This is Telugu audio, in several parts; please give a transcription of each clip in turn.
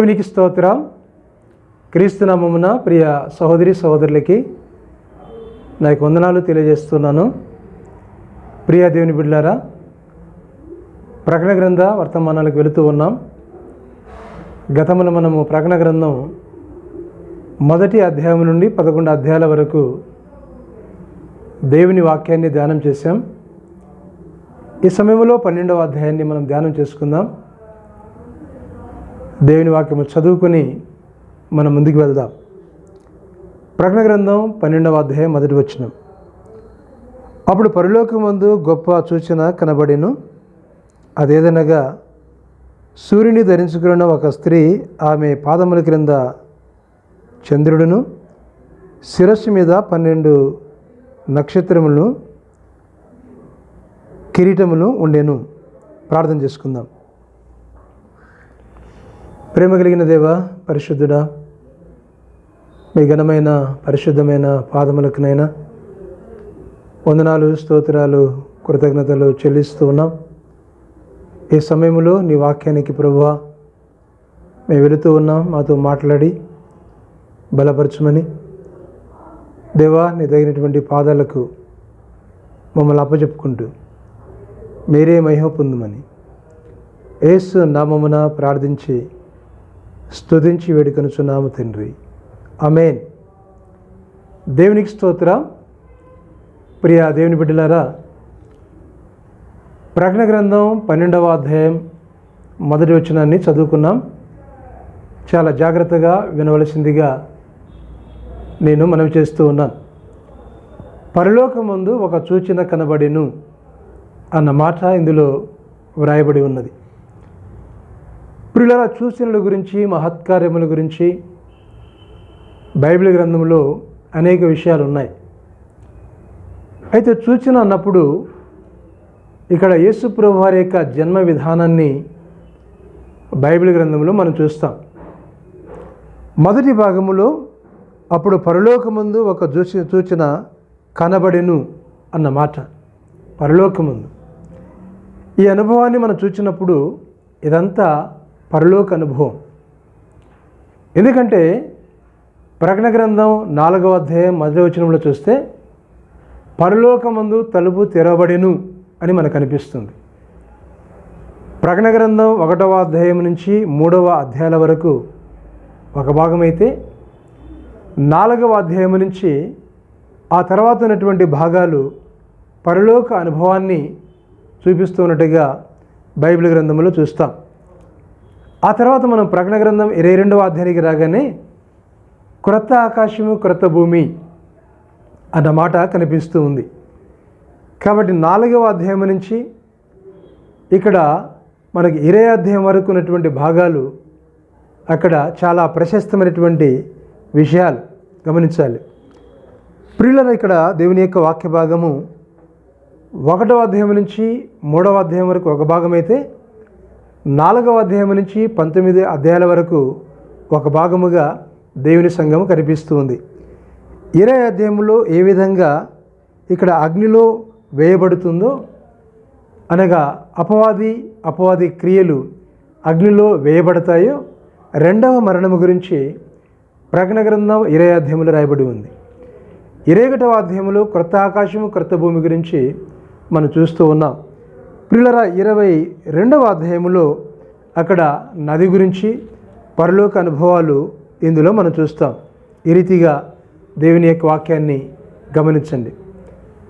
దేవునికి స్తోత్రం. క్రీస్తునామమున ప్రియ సహోదరి సహోదరులకి నా యొక్క వందనాలు తెలియజేస్తున్నాను. ప్రియ దేవుని బిడ్డారా ప్రకటన గ్రంథ వర్తమానాలకు వెళుతూ ఉన్నాం. గతమున మనము ప్రకటన గ్రంథం మొదటి అధ్యాయం నుండి పదకొండు అధ్యాయాల వరకు దేవుని వాక్యాన్ని ధ్యానం చేశాం. ఈ సమయంలో పన్నెండవ అధ్యాయాన్ని మనం ధ్యానం చేసుకుందాం. దేవుని వాక్యము చదువుకొని మనం ముందుకు వెళ్దాం. ప్రకటన గ్రంథం పన్నెండవ అధ్యాయం మొదటి వచ్చినం అప్పుడు పరలోకమందు గొప్ప సూచన కనబడిను. అదేదనగా సూర్యుని ధరించుకున్న ఒక స్త్రీ ఆమె పాదముల క్రింద చంద్రుడును శిరస్సు మీద పన్నెండు నక్షత్రములను కిరీటములు ఉండేను. ప్రార్థన చేసుకుందాం. ప్రేమ కలిగిన దేవ పరిశుద్ధుడా మీ ఘనమైన పరిశుద్ధమైన పాదములకునైనా వందనాలు స్తోత్రాలు కృతజ్ఞతలు చెల్లిస్తూ ఉన్నాం. ఈ సమయంలో నీ వాక్యానికి ప్రభువా మేము వెళుతూ ఉన్నాం మాతో మాట్లాడి బలపరచమని. దేవా నీ తగినటువంటి పాదాలకు మమ్మల్ని అప్పచెప్పుకుంటూ మీరే మహిమ పొందుమని. ఏసు నామమున ప్రార్థించి స్తుతించి వేడుకనుచున్నాము తండ్రి. అమేన్ దేవునికి స్తోత్ర. ప్రియా దేవుని బిడ్డలారా ప్రకటన గ్రంథం పన్నెండవ అధ్యాయం మొదటి వచనాన్ని చదువుకున్నాం. చాలా జాగ్రత్తగా వినవలసిందిగా నేను మనవి చేస్తూ ఉన్నాను. పరలోకమందు ఒక సూచన కనబడిను అన్న మాట ఇందులో వ్రాయబడి ఉన్నది. ప్రియుల సూచనల గురించి మహత్కార్యముల గురించి బైబిల్ గ్రంథంలో అనేక విషయాలు ఉన్నాయి. అయితే సూచన అన్నప్పుడు ఇక్కడ యేసుప్రభు వారి యొక్క జన్మ విధానాన్ని బైబిల్ గ్రంథంలో మనం చూస్తాం. మొదటి భాగములో అప్పుడు పరలోకముందు ఒక జూచి సూచన కనబడెను అన్న మాట. పరలోకముందు. ఈ అనుభవాన్ని మనం చూచినప్పుడు ఇదంతా పరలోక అనుభవం. ఎందుకంటే ప్రకటన గ్రంథం నాలుగవ అధ్యాయం మొదటి వచనంలో చూస్తే పరలోకమందు తలుపు తెరవబడెను. అని మనకు అనిపిస్తుంది. ప్రకటన గ్రంథం ఒకటవ అధ్యాయం నుంచి మూడవ అధ్యాయాల వరకు ఒక భాగం అయితే నాలుగవ అధ్యాయం నుంచి ఆ తర్వాత ఉన్నటువంటి భాగాలు పరలోక అనుభవాన్ని చూపిస్తున్నట్టుగా బైబిల్ గ్రంథంలో చూస్తాం. ఆ తర్వాత మనం ప్రకటన గ్రంథం ఇరవై రెండవ అధ్యాయానికి రాగానే క్రొత్త ఆకాశము క్రొత్త భూమి అన్న మాట కనిపిస్తూ ఉంది. కాబట్టి నాలుగవ అధ్యాయం నుంచి ఇక్కడ మనకి ఇరవై అధ్యాయం వరకు ఉన్నటువంటి భాగాలు అక్కడ చాలా ప్రశస్తమైనటువంటి విషయాలు గమనించాలి. ప్రియుల ఇక్కడ దేవుని యొక్క వాక్య భాగము ఒకటవ అధ్యాయం నుంచి మూడవ అధ్యాయం వరకు ఒక భాగం అయితే నాలుగవ అధ్యాయం నుంచి పంతొమ్మిది అధ్యాయాల వరకు ఒక భాగముగా దేవుని సంఘము కనిపిస్తుంది ఇరవై అధ్యాయంలో ఏ విధంగా ఇక్కడ అగ్నిలో వేయబడుతుందో అనగా అపవాది అపవాది క్రియలు అగ్నిలో వేయబడతాయో రెండవ మరణము గురించి ప్రకటన గ్రంథం ఇరవై అధ్యాయంలో రాయబడి ఉంది. ఇరవై ఒకటవ అధ్యాయంలో క్రొత్త ఆకాశము క్రొత్త భూమి గురించి మనం చూస్తూ ఉన్నాం. ప్రియులర ఇరవై రెండవ అధ్యాయంలో అక్కడ నది గురించి పరలోక అనుభవాలు ఇందులో మనం చూస్తాం. ఈ రీతిగా దేవుని యొక్క వాక్యాన్ని గమనించండి.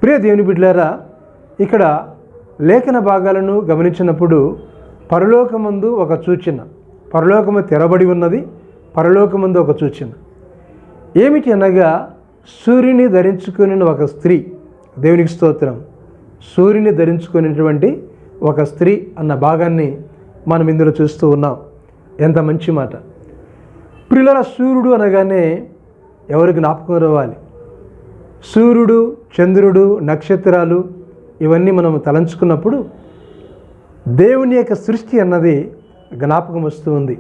ప్రియ దేవుని బిడ్డలారా ఇక్కడ లేఖన భాగాలను గమనించినప్పుడు పరలోకమందు ఒక సూచన పరలోకము తెరబడి ఉన్నది పరలోకమందు ఒక సూచన. ఏమిటి అనగా సూర్యుని ధరించుకుని ఒక స్త్రీ దేవునికి స్తోత్రం సూర్యుని ధరించుకునేటువంటి ఒక స్త్రీ అన్న భాగాన్ని మనం ఇందులో చూస్తూ ఉన్నాం. ఎంత మంచి మాట. పిల్లల సూర్యుడు అనగానే ఎవరికి జ్ఞాపకం రావాలి? సూర్యుడు చంద్రుడు నక్షత్రాలు ఇవన్నీ మనం తలంచుకున్నప్పుడు దేవుని యొక్క సృష్టి అన్నది జ్ఞాపకం వస్తూ ఉంది.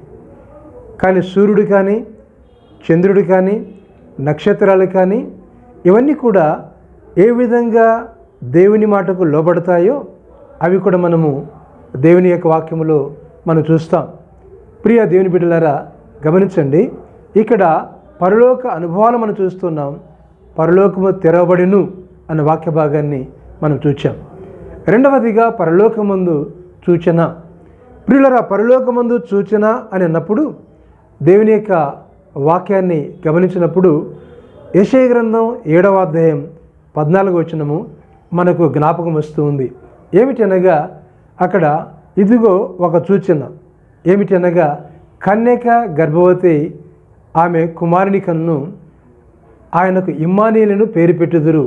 కానీ సూర్యుడు కానీ చంద్రుడు కానీ నక్షత్రాలు కానీ ఇవన్నీ కూడా ఏ విధంగా దేవుని మాటకు లోబడతాయో అవి కూడా మనము దేవుని యొక్క వాక్యములో మనం చూస్తాం. ప్రియ దేవుని బిడ్డలారా గమనించండి. ఇక్కడ పరలోక అనుభవాలు మనం చూస్తున్నాం. పరలోకము తెరవబడిను అన్న వాక్య భాగాన్ని మనం చూచాం. రెండవదిగా పరలోకమందు సూచన. ప్రియులరా పరలోకమందు సూచన అని అన్నప్పుడు దేవుని యొక్క వాక్యాన్ని గమనించినప్పుడు యశయ గ్రంథం ఏడవ అధ్యాయం పద్నాలుగు వచనము మనకు జ్ఞాపకం వస్తూ ఉంది. ఏమిటనగా అక్కడ ఇదిగో ఒక సూచన. ఏమిటనగా కన్యక గర్భవతి ఆమె కుమారుని కన్ను ఆయనకు ఇమ్మానీయులను పేరు పెట్టుదురు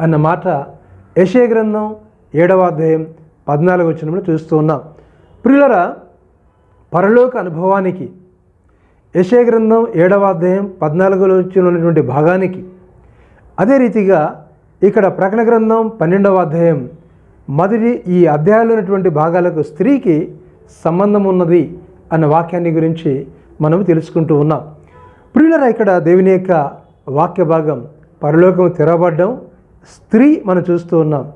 అన్న మాట యశే గ్రంథం ఏడవ అధ్యాయం పద్నాలుగు వచనంలో చూస్తూ ఉన్నాం. ప్రియులరా పరలోక అనుభవానికి యశే గ్రంథం ఏడవ అధ్యాయం పద్నాలుగులో ఉన్నటువంటి భాగానికి అదే రీతిగా ఇక్కడ ప్రకటన గ్రంథం పన్నెండవ అధ్యాయం మొదటి ఈ అధ్యాయంలో ఉన్నటువంటి భాగాలకు స్త్రీకి సంబంధం ఉన్నది అన్న వాక్యాన్ని గురించి మనం తెలుసుకుంటూ ఉన్నాం. ప్రియులరా ఇక్కడ దేవుని యొక్క వాక్య భాగం పరలోకం తెరవబడ్డం స్త్రీ మనం చూస్తూ ఉన్నాం.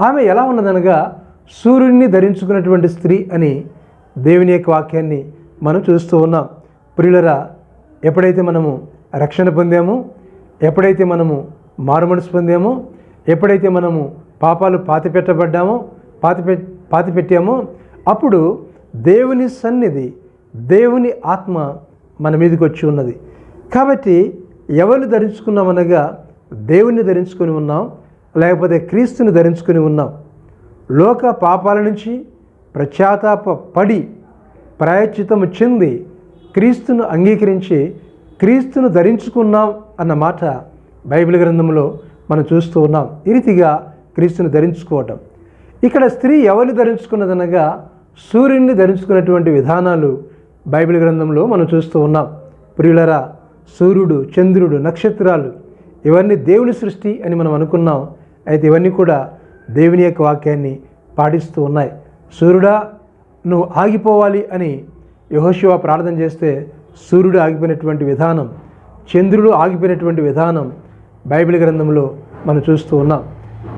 ఆమె ఎలా ఉన్నదనగా సూర్యుడిని ధరించుకున్నటువంటి స్త్రీ అని దేవుని యొక్క వాక్యాన్ని మనం చూస్తూ ఉన్నాం. ప్రియులరా ఎప్పుడైతే మనము రక్షణ పొందామో ఎప్పుడైతే మనము మారుమనసు పొందామో ఎప్పుడైతే మనము పాపాలు పాతిపెట్టబడ్డామో పాతిపె పాతిపెట్టామో అప్పుడు దేవుని సన్నిధి దేవుని ఆత్మ మన మీదకి వచ్చి ఉన్నది. కాబట్టి ఎవరిని ధరించుకున్నామనగా దేవుణ్ణి ధరించుకొని ఉన్నాం లేకపోతే క్రీస్తుని ధరించుకొని ఉన్నాం. లోక పాపాల నుంచి ప్రత్యాతాప పడి ప్రాయచితము చెంది క్రీస్తును అంగీకరించి క్రీస్తును ధరించుకున్నాం అన్న మాట బైబిల్ గ్రంథంలో మనం చూస్తూ ఉన్నాం. ఈ రీతిగా క్రీస్తుని ధరించుకోవటం. ఇక్కడ స్త్రీ ఎవరిని ధరించుకున్నదనగా సూర్యుడిని ధరించుకున్నటువంటి విధానాలు బైబిల్ గ్రంథంలో మనం చూస్తూ ఉన్నాం. ప్రియులరా సూర్యుడు చంద్రుడు నక్షత్రాలు ఇవన్నీ దేవుని సృష్టి అని మనం అనుకున్నాం. అయితే ఇవన్నీ కూడా దేవుని యొక్క వాక్యాన్ని పాటిస్తూ ఉన్నాయి. సూర్యుడా నువ్వు ఆగిపోవాలి అని యహోశివ ప్రార్థన చేస్తే సూర్యుడు ఆగిపోయినటువంటి విధానం చంద్రుడు ఆగిపోయినటువంటి విధానం బైబిల్ గ్రంథంలో మనం చూస్తూ ఉన్నాం.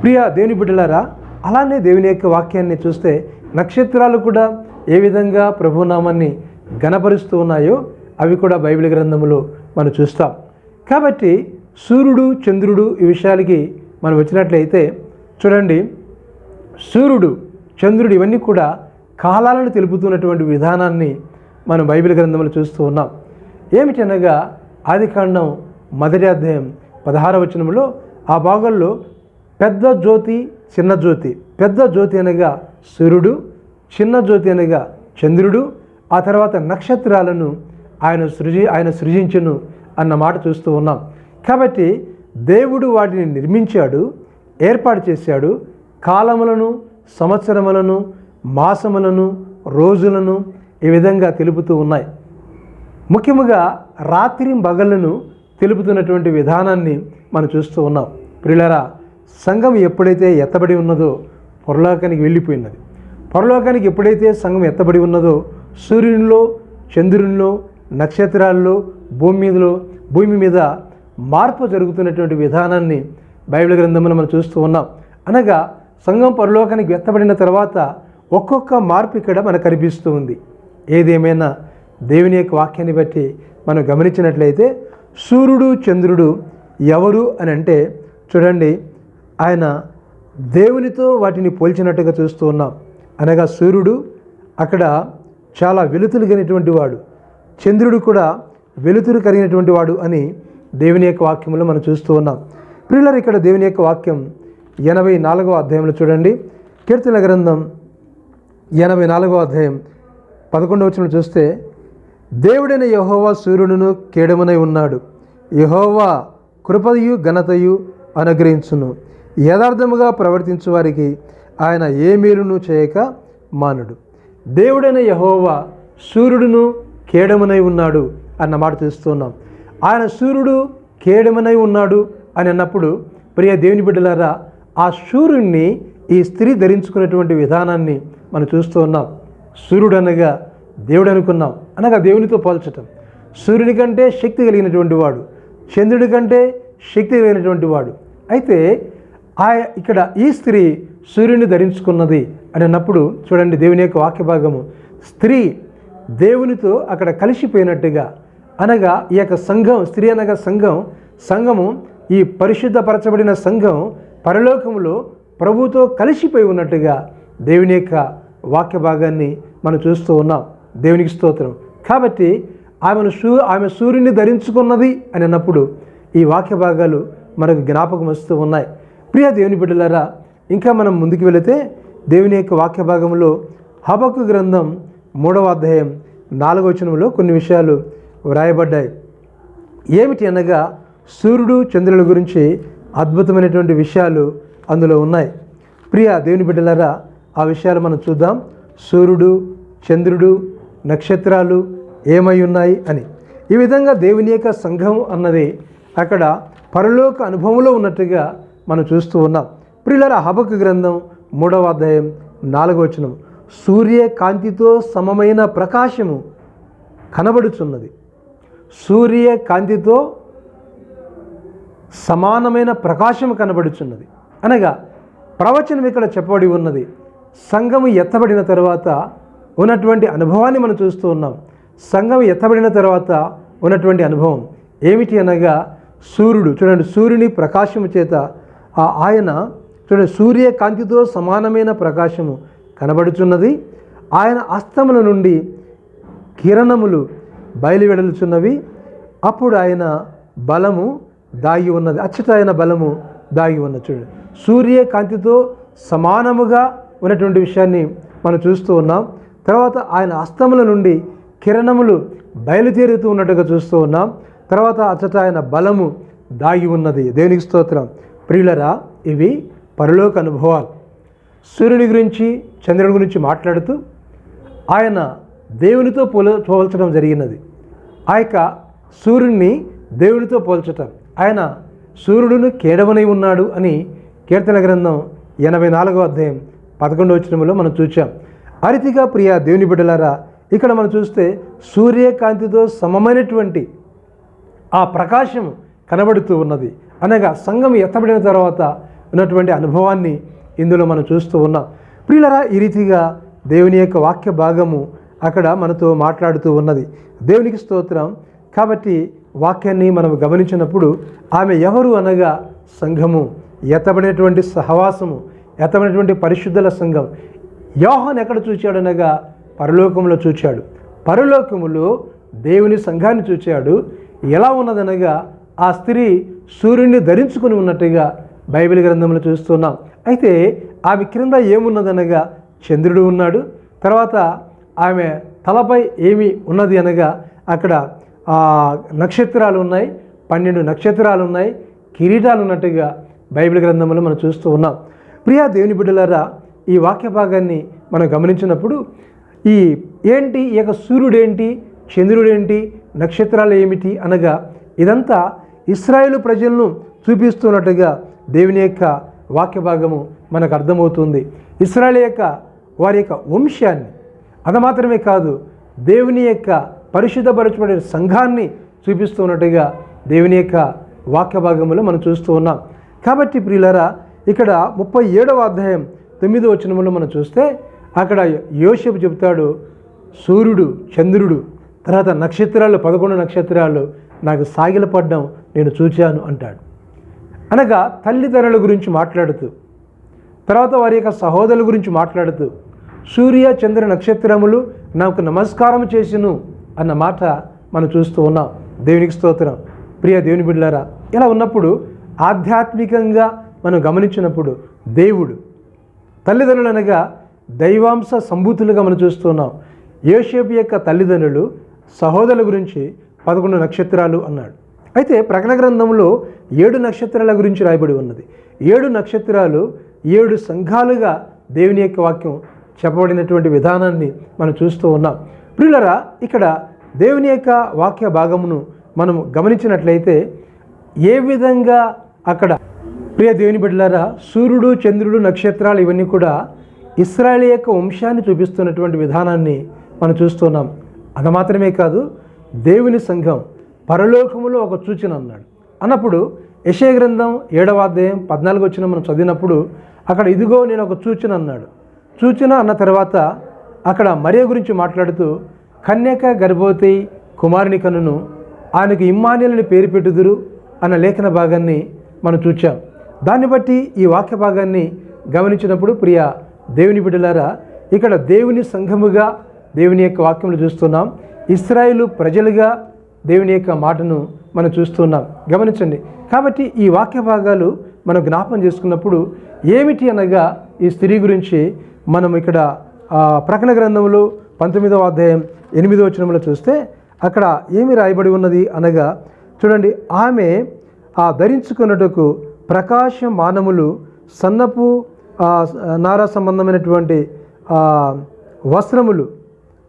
ప్రియ దేవుని బిడ్డలారా అలానే దేవుని యొక్క వాక్యాన్ని చూస్తే నక్షత్రాలు కూడా ఏ విధంగా ప్రభునామాన్ని గణపరుస్తూ ఉన్నాయో అవి కూడా బైబిల్ గ్రంథంలో మనం చూస్తాం. కాబట్టి సూర్యుడు చంద్రుడు ఈ విషయాలకి మనం వచ్చినట్లయితే చూడండి సూర్యుడు చంద్రుడు ఇవన్నీ కూడా కాలాలను తెలుపుతున్నటువంటి విధానాన్ని మనం బైబిల్ గ్రంథంలో చూస్తూ ఉన్నాం. ఏమిటనగా ఆదికాండం మొదటి అధ్యాయం పదహార వచనంలో ఆ భాగంలో పెద్ద జ్యోతి చిన్న జ్యోతి. పెద్ద జ్యోతి అనగా సూర్యుడు చిన్న జ్యోతి అనగా చంద్రుడు ఆ తర్వాత నక్షత్రాలను ఆయన సృజి ఆయన సృజించును అన్న మాట చూస్తూ ఉన్నాం. కాబట్టి దేవుడు వాటిని నిర్మించాడు ఏర్పాటు చేశాడు. కాలములను సంవత్సరములను మాసములను రోజులను ఈ విధంగా తెలుపుతూ ఉన్నాయి. ముఖ్యముగా రాత్రి పగళ్ళను తెలుపుతున్నటువంటి విధానాన్ని మనం చూస్తూ ఉన్నాం. ప్రియులరా సంఘం ఎప్పుడైతే ఎత్తబడి ఉన్నదో పొరలోకానికి వెళ్ళిపోయినది. పొరలోకానికి ఎప్పుడైతే సంఘం ఎత్తబడి ఉన్నదో సూర్యునిలో చంద్రునిలో నక్షత్రాల్లో భూమి మీదలో భూమి మీద మార్పు జరుగుతున్నటువంటి విధానాన్ని బైబిల్ గ్రంథంలో మనం చూస్తూ ఉన్నాం. అనగా సంఘం పరలోకానికి వ్యక్తపడిన తర్వాత ఒక్కొక్క మార్పు ఇక్కడ మనకు కనిపిస్తూ ఉంది. ఏదేమైనా దేవుని యొక్క వాక్యాన్ని బట్టి మనం గమనించినట్లయితే సూర్యుడు చంద్రుడు ఎవరు అని అంటే చూడండి ఆయన దేవునితో వాటిని పోల్చినట్టుగా చూస్తూ ఉన్నాం. అనగా సూర్యుడు అక్కడ చాలా వెలుతులు కలిగినటువంటి వాడు. చంద్రుడు కూడా వెలుతురు కలిగినటువంటి వాడు అని దేవుని యొక్క వాక్యంలో మనం చూస్తూ ఉన్నాం. ప్రియులర్ ఇక్కడ దేవుని యొక్క వాక్యం ఎనభై నాలుగవ అధ్యాయంలో చూడండి. కీర్తన గ్రంథం ఎనభై నాలుగవ అధ్యాయం పదకొండవ వచ్చిన చూస్తే దేవుడైన యహోవా సూర్యుడును కేడమునై ఉన్నాడు. యహోవా కృపయు ఘనతయు అనుగ్రహించును. యథార్థముగా ప్రవర్తించు వారికి ఆయన ఏ మేలును చేయక మానుడు. దేవుడైన యహోవా సూర్యుడును కేడమునై ఉన్నాడు అన్న మాట చూస్తున్నాం ఆయన సూర్యుడు కేడమునై ఉన్నాడు అని అన్నప్పుడు ప్రియ దేవుని బిడ్డలారా ఆ సూర్యుడిని ఈ స్త్రీ ధరించుకున్నటువంటి విధానాన్ని మనం చూస్తూ ఉన్నాం. సూర్యుడు అనగా దేవుడు అనుకున్నాం. అనగా దేవునితో పోల్చటం. సూర్యుని కంటే శక్తి కలిగినటువంటి వాడు. చంద్రుడి కంటే శక్తి కలిగినటువంటి వాడు. అయితే ఆ ఇక్కడ ఈ స్త్రీ సూర్యుని ధరించుకున్నది అని అన్నప్పుడు చూడండి దేవుని యొక్క వాక్య భాగము స్త్రీ దేవునితో అక్కడ కలిసిపోయినట్టుగా అనగా ఈ యొక్క సంఘం స్త్రీ అనగా సంఘం సంఘము ఈ పరిశుద్ధపరచబడిన సంఘం పరలోకములో ప్రభుతో కలిసిపోయి ఉన్నట్టుగా దేవుని యొక్క వాక్య భాగాన్ని మనం చూస్తూ ఉన్నాం. దేవునికి స్తోత్రం. కాబట్టి ఆమెను సూ ఆమె సూర్యుని ధరించుకున్నది అని అన్నప్పుడు ఈ వాక్య భాగాలు మనకు జ్ఞాపకం వస్తూ ఉన్నాయి. ప్రియ దేవుని బిడ్డలారా ఇంకా మనం ముందుకు వెళితే దేవుని యొక్క వాక్య భాగంలో హబకు గ్రంథం మూడవ అధ్యాయం నాలుగవ వచనంలో కొన్ని విషయాలు వ్రాయబడ్డాయి. ఏమిటి అనగా సూర్యుడు చంద్రుల గురించి అద్భుతమైనటువంటి విషయాలు అందులో ఉన్నాయి. ప్రియ దేవుని బిడ్డలారా ఆ విషయాలు మనం చూద్దాం. సూర్యుడు చంద్రుడు నక్షత్రాలు ఏమై ఉన్నాయి అని. ఈ విధంగా దేవుని యొక్క సంఘం అన్నది అక్కడ పరలోక అనుభవంలో ఉన్నట్టుగా మనం చూస్తూ ఉన్నాం. ప్రియులర హబకు గ్రంథం మూడవ అధ్యాయం నాలుగవచనం సూర్యకాంతితో సమమైన ప్రకాశము కనబడుచున్నది. సూర్యకాంతితో సమానమైన ప్రకాశం కనబడుచున్నది. అనగా ప్రవచనం ఇక్కడ చెప్పబడి ఉన్నది. సంఘము ఎత్తబడిన తర్వాత ఉన్నటువంటి అనుభవాన్ని మనం చూస్తూ ఉన్నాం. సంఘం ఎత్తబడిన తర్వాత ఉన్నటువంటి అనుభవం ఏమిటి అనగా సూర్యుడు చూడండి సూర్యుని ప్రకాశము చేత ఆ ఆయన చూడండి సూర్యకాంతితో సమానమైన ప్రకాశము కనబడుచున్నది. ఆయన అస్తముల నుండి కిరణములు బయలువెడలుచున్నవి. అప్పుడు ఆయన బలము దాగి ఉన్నది. అచ్చట ఆయన బలము దాగి ఉన్నది చూడు సూర్యకాంతితో సమానముగా ఉన్నటువంటి విషయాన్ని మనం చూస్తూ ఉన్నాం. తర్వాత ఆయన అస్తముల నుండి కిరణములు బయలుదేరుతూ ఉన్నట్టుగా చూస్తూ ఉన్నాం. తర్వాత అచ్చట ఆయన బలము దాగి ఉన్నది. దేవునికి స్తోత్రం. ప్రియులరా ఇవి పరలోక అనుభవాలు. సూర్యుని గురించి చంద్రుని గురించి మాట్లాడుతూ ఆయన దేవునితో పోల పోల్చడం జరిగినది. ఆ యొక్క సూర్యుడిని దేవునితో పోల్చటం. ఆయన సూర్యుడును కేడవనై ఉన్నాడు అని కీర్తన గ్రంథం ఎనభై నాలుగో అధ్యాయం పదకొండవ వచనంలో మనం చూచాం. అరితిగా ప్రియ దేవుని బిడ్డలారా ఇక్కడ మనం చూస్తే సూర్యకాంతితో సమమైనటువంటి ఆ ప్రకాశం కనబడుతూ ఉన్నది. అనగా సంఘం ఎత్తబడిన తర్వాత ఉన్నటువంటి అనుభవాన్ని ఇందులో మనం చూస్తూ ఉన్నాం. ప్రియులరా ఈ రీతిగా దేవుని యొక్క వాక్య భాగము అక్కడ మనతో మాట్లాడుతూ ఉన్నది. దేవునికి స్తోత్రం. కాబట్టి వాక్యాన్ని మనం గమనించినప్పుడు ఆమె ఎవరు అనగా సంఘము ఎత్తబడినటువంటి సహవాసము ఎత్తబడినటువంటి పరిశుద్ధుల సంఘం. యోహన్ ఎక్కడ చూచాడనగా పరలోకంలో చూచాడు. పరలోకములో దేవుని సంఘాన్ని చూచాడు. ఎలా ఉన్నదనగా ఆ స్త్రీ సూర్యుడిని ధరించుకుని ఉన్నట్టుగా బైబిల్ గ్రంథంలో చూస్తున్నాం. అయితే ఆమె క్రింద ఏమున్నదనగా చంద్రుడు ఉన్నాడు. తర్వాత ఆమె తలపై ఏమి ఉన్నది అనగా అక్కడ నక్షత్రాలు ఉన్నాయి. పన్నెండు నక్షత్రాలు ఉన్నాయి. కిరీటాలు ఉన్నట్టుగా బైబిల్ గ్రంథంలో మనం చూస్తూ ఉన్నాం. ప్రియా దేవుని బిడ్డలారా ఈ వాక్య భాగాన్ని మనం గమనించినప్పుడు ఈ ఏంటి ఈ యొక్క సూర్యుడేంటి చంద్రుడేంటి నక్షత్రాలు ఏమిటి అనగా ఇదంతా ఇస్రాయేల్ ప్రజలను చూపిస్తున్నట్టుగా దేవుని యొక్క వాక్య భాగము మనకు అర్థమవుతుంది. ఇస్రాయల్ యొక్క వారి యొక్క వంశాన్ని అది మాత్రమే కాదు దేవుని యొక్క పరిశుద్ధపరచబడిన సంఘాన్ని చూపిస్తున్నట్టుగా దేవుని యొక్క వాక్య భాగములు మనం చూస్తూ ఉన్నాం. కాబట్టి ప్రియులరా ఇక్కడ ముప్పై ఏడవ అధ్యాయం తొమ్మిదో వచనములో మనం చూస్తే అక్కడ యోషపు చెబుతాడు సూర్యుడు చంద్రుడు తర్వాత నక్షత్రాలు పదకొండు నక్షత్రాలు నాకు సాగిలపడ్డం నేను చూచాను అంటాడు. అనగా తల్లిదండ్రుల గురించి మాట్లాడుతూ తర్వాత వారి యొక్క సహోదరుల గురించి మాట్లాడుతూ సూర్య చంద్ర నక్షత్రములు నాకు నమస్కారం చేసిను అన్న మాట మనం చూస్తూ ఉన్నాం. దేవునికి స్తోత్రం. ప్రియ దేవుని బిడ్డారా ఇలా ఉన్నప్పుడు ఆధ్యాత్మికంగా మనం గమనించినప్పుడు దేవుడు తల్లిదండ్రులు అనగా దైవాంశ సంభూతులుగా మనం చూస్తున్నాం యోషేపు యొక్క తల్లిదండ్రులు సహోదరుల గురించి పదకొండు నక్షత్రాలు అన్నాడు. అయితే ప్రకటన గ్రంథంలో ఏడు నక్షత్రాల గురించి రాయబడి ఉన్నది. ఏడు నక్షత్రాలు ఏడు సంఘాలుగా దేవుని యొక్క వాక్యం చెప్పబడినటువంటి విధానాన్ని మనం చూస్తూ ఉన్నాం. ప్రియులరా ఇక్కడ దేవుని యొక్క వాక్య భాగమును మనం గమనించినట్లయితే ఏ విధంగా అక్కడ ప్రియ దేవుని బిడ్డలారా సూర్యుడు చంద్రుడు నక్షత్రాలు ఇవన్నీ కూడా ఇస్రాయల్ యొక్క వంశాన్ని చూపిస్తున్నటువంటి విధానాన్ని మనం చూస్తున్నాం అది మాత్రమే కాదు దేవుని సంఘం పరలోకములో ఒక సూచన అన్నాడు. అన్నప్పుడు యశయ గ్రంథం ఏడవ అధ్యాయం పద్నాలుగు వచ్చిన మనం చదివినప్పుడు అక్కడ ఇదిగో నేను ఒక సూచన అన్నాడు. సూచన అన్న తర్వాత అక్కడ మరియ గురించి మాట్లాడుతూ కన్యక గర్భవతి కుమారుని కనును ఆయనకు ఇమ్మాన్యులని పేరు పెట్టుదురు అన్న లేఖన భాగాన్ని మనం చూచాం. దాన్ని బట్టి ఈ వాక్య భాగాన్ని గమనించినప్పుడు ప్రియ దేవుని బిడ్డలారా ఇక్కడ దేవుని సంఘముగా దేవుని యొక్క వాక్యములు చూస్తున్నాం. ఇస్రాయిలు ప్రజలుగా దేవుని యొక్క మాటను మనం చూస్తున్నాం గమనించండి. కాబట్టి ఈ వాక్య భాగాలు మనం జ్ఞాపం చేసుకున్నప్పుడు ఏమిటి అనగా ఈ స్త్రీ గురించి మనం ఇక్కడ ప్రకటన గ్రంథంలో పంతొమ్మిదవ అధ్యాయం ఎనిమిదవ వచనంలో చూస్తే అక్కడ ఏమి రాయబడి ఉన్నది అనగా చూడండి ఆమె ఆ ధరించుకున్నటకు ప్రకాశమానములు సన్నపు నారా సంబంధమైనటువంటి వస్త్రములు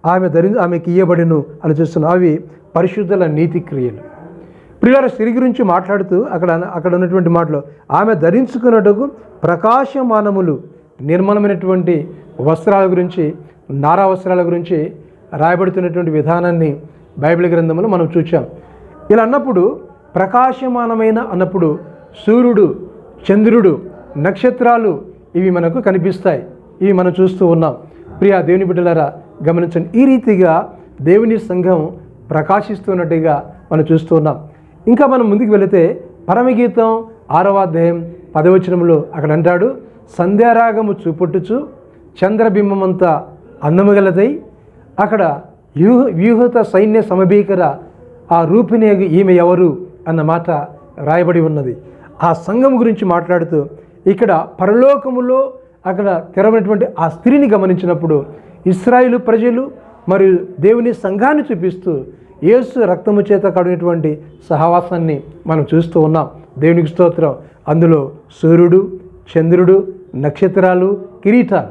ఆమె ధరి ఆమెకి ఇయ్యబడిను అని చూస్తున్నాం అవి పరిశుద్ధుల నీతి క్రియలు. ప్రియుల స్త్రీ గురించి మాట్లాడుతూ అక్కడ అక్కడ ఉన్నటువంటి మాటలు ఆమె ధరించుకున్నట్టుకు ప్రకాశమానములు నిర్మలమైనటువంటి వస్త్రాల గురించి నారా వస్త్రాల గురించి రాయబడుతున్నటువంటి విధానాన్ని బైబిల్ గ్రంథంలో మనం చూచాం. ఇలా అన్నప్పుడు ప్రకాశమానమైన అన్నప్పుడు సూర్యుడు చంద్రుడు నక్షత్రాలు ఇవి మనకు కనిపిస్తాయి. ఇవి మనం చూస్తూ ఉన్నాం. ప్రియా దేవుని బిడ్డలారా గమనించండి. ఈ రీతిగా దేవుని సంఘం ప్రకాశిస్తున్నట్టుగా మనం చూస్తున్నాం ఇంకా మనం ముందుకు వెళితే పరమగీతం ఆరవ అధ్యాయం పదవచనంలో అక్కడ అంటాడు సంధ్యారాగము చూపుట్టుచు చంద్రబింబమంతా అందముగలదై అక్కడ వ్యూహ వ్యూహత సైన్య సమభీకర ఆ రూపిణి ఈమె ఎవరు అన్న మాట రాయబడి ఉన్నది. ఆ సంఘం గురించి మాట్లాడుతూ ఇక్కడ పరలోకములో అక్కడ తెరవనటువంటి ఆ స్త్రీని గమనించినప్పుడు ఇస్రాయిలు ప్రజలు మరియు దేవుని సంఘాన్ని చూపిస్తూ యేసు రక్తము చేత కడిగినటువంటి సహవాసాన్ని మనం చూస్తూ ఉన్నాం. దేవునికి స్తోత్రం. అందులో సూర్యుడు చంద్రుడు నక్షత్రాలు కిరీటాలు.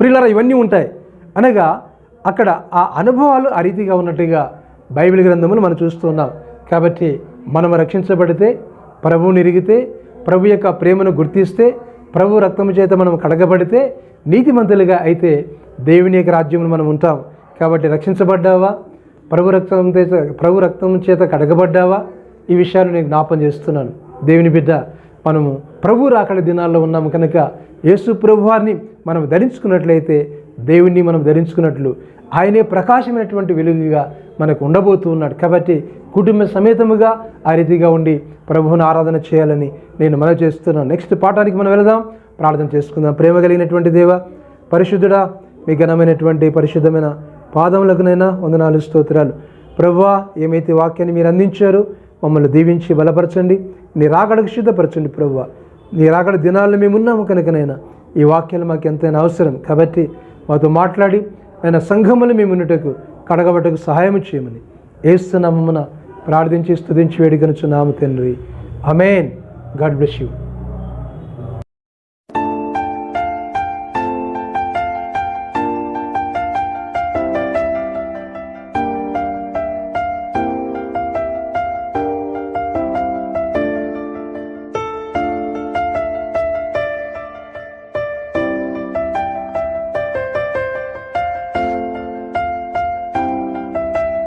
ప్రిల్లర ఇవన్నీ ఉంటాయి. అనగా అక్కడ ఆ అనుభవాలు ఆ రీతిగా ఉన్నట్టుగా బైబిల్ గ్రంథములు మనం చూస్తున్నాం కాబట్టి మనం రక్షించబడితే ప్రభువుని ఎరిగితే ప్రభు యొక్క ప్రేమను గుర్తిస్తే ప్రభు రక్తము చేత మనం కడగబడితే నీతిమంతులుగా అయితే దేవుని యొక్క రాజ్యంలో మనం ఉంటాం. కాబట్టి రక్షించబడ్డావా? ప్రభు రక్తం చేత ప్రభు రక్తం చేత కడగబడ్డావా? ఈ విషయాలు నేను జ్ఞాపం చేస్తున్నాను. దేవుని బిడ్డ మనము ప్రభు రాకడ దినాల్లో ఉన్నాము కనుక యేసు ప్రభువారిని మనం ధరించుకున్నట్లయితే దేవుణ్ణి మనం ధరించుకున్నట్లు ఆయనే ప్రకాశమైనటువంటి వెలుగుగా మనకు ఉండబోతూ ఉన్నాడు. కాబట్టి కుటుంబ సమేతముగా ఆ రీతిగా ఉండి ప్రభువుని ఆరాధన చేయాలని నేను మనవి చేస్తున్నాను. నెక్స్ట్ పాఠానికి మనం వెళదాం. ప్రార్థన చేసుకుందాం. ప్రేమ కలిగినటువంటి దేవ పరిశుద్ధుడా మీ ఘనమైనటువంటి పరిశుద్ధమైన పాదములకునైనా వందనాలు స్తోత్రాలు. ప్రభువా ఏమైతే వాక్యాన్ని మీరు అందించారు. మమ్మల్ని దీవించి బలపరచండి. నీ రాకడకు సిద్ధపరచండి ప్రభువా నీ రాకడ దినాల్లో మేము ఉన్నాము కనుకనైనా. ఈ వాక్యాలు మాకు ఎంతైనా అవసరం కాబట్టి మాతో మాట్లాడి ఆయన సంఘములు మేము ఉన్నటకు కడగబట్టకు సహాయం చేయమని. ఏస్తున్నామన్న ప్రార్థించి స్తుతించి వేడుకనుచున్నాము తండ్రి. Amen God bless you.